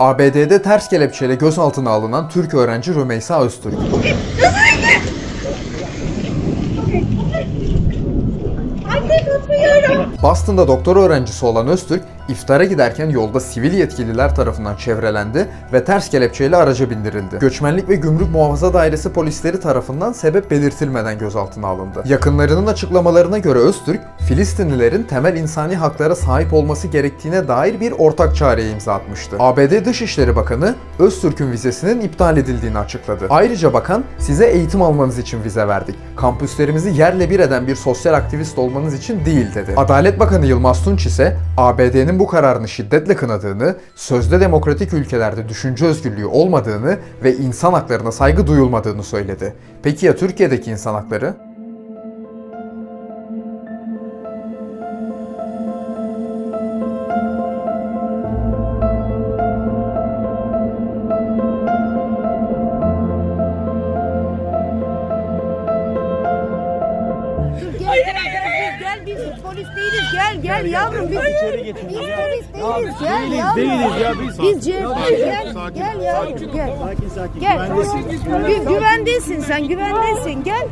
ABD'de ters kelepçeyle gözaltına alınan Türk öğrenci Rümeysa Öztürk. Boston'da doktor öğrencisi olan Öztürk, iftara giderken yolda sivil yetkililer tarafından çevrelendi ve ters kelepçeyle araca bindirildi. Göçmenlik ve Gümrük Muhafaza Dairesi polisleri tarafından sebep belirtilmeden gözaltına alındı. Yakınlarının açıklamalarına göre Öztürk, Filistinlilerin temel insani haklara sahip olması gerektiğine dair bir ortak çağrıya imza atmıştı. ABD Dışişleri Bakanı, Öztürk'ün vizesinin iptal edildiğini açıkladı. Ayrıca bakan, size eğitim almanız için vize verdik. Kampüslerimizi yerle bir eden bir sosyal aktivist olmanız için değil dedi. Adalet Bakanı Yılmaz Tunç ise ABD'nin bu kararını şiddetle kınadığını, sözde demokratik ülkelerde düşünce özgürlüğü olmadığını ve insan haklarına saygı duyulmadığını söyledi. Peki ya Türkiye'deki insan hakları? Gel, biz polis değiliz. Gel, gel yavrum biz. Biz polis değiliz. Gel yavrum. Değiliz ya, biz- Biz CHP gel. Gel yavrum gel. Sakin sakin. Gel. Güvendesin. Gü- Güvendesin sen güvendesin gel.